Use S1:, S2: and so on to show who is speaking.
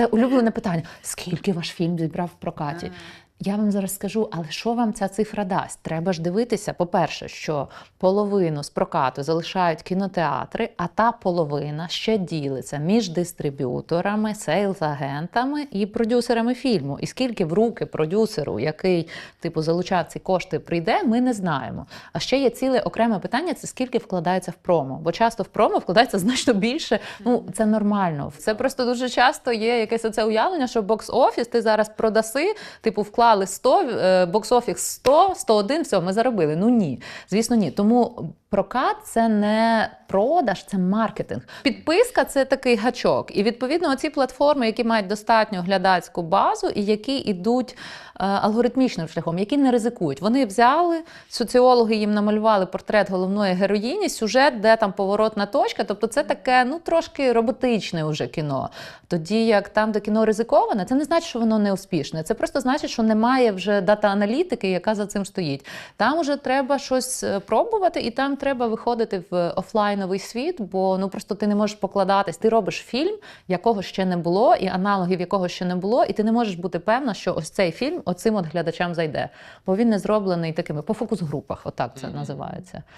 S1: Це улюблене питання. Скільки ваш фільм зібрав в прокаті? Я вам зараз скажу, але що вам ця цифра дасть? Треба ж дивитися, по-перше, що половину з прокату залишають кінотеатри, а та половина ще ділиться між дистриб'юторами, сейлз-агентами і продюсерами фільму. І скільки в руки продюсеру, який типу залучав ці кошти, прийде, ми не знаємо. А ще є ціле окреме питання: це скільки вкладається в промо. Бо часто в промо вкладається значно більше. Ну це нормально. Це просто дуже часто є якесь оце уявлення, що бокс-офіс ти зараз продаси, типу, вклали 100, е, бокс-офіс 100, 101, все, ми заробили. Ну ні, звісно, ні. Тому прокат це не продаж, це маркетинг. Підписка це такий гачок. І відповідно ці платформи, які мають достатньо глядацьку базу і які йдуть е, алгоритмічним шляхом, які не ризикують. Вони взяли соціологи їм намалювали портрет головної героїні, сюжет, де там поворотна точка. Тобто, це таке ну трошки роботичне уже кіно. Тоді як там, де кіно ризиковане, це не значить, що воно не успішне. Це просто значить, що немає вже дата-аналітики, яка за цим стоїть. Там вже треба щось е, пробувати, і там треба виходити в офлайновий світ, бо ну просто ти не можеш покладатись. Ти робиш фільм, якого ще не було, і аналогів якого ще не було, і ти не можеш бути певна, що ось цей фільм оцим от глядачам зайде, бо він не зроблений такими по фокус-групах. Отак це називається.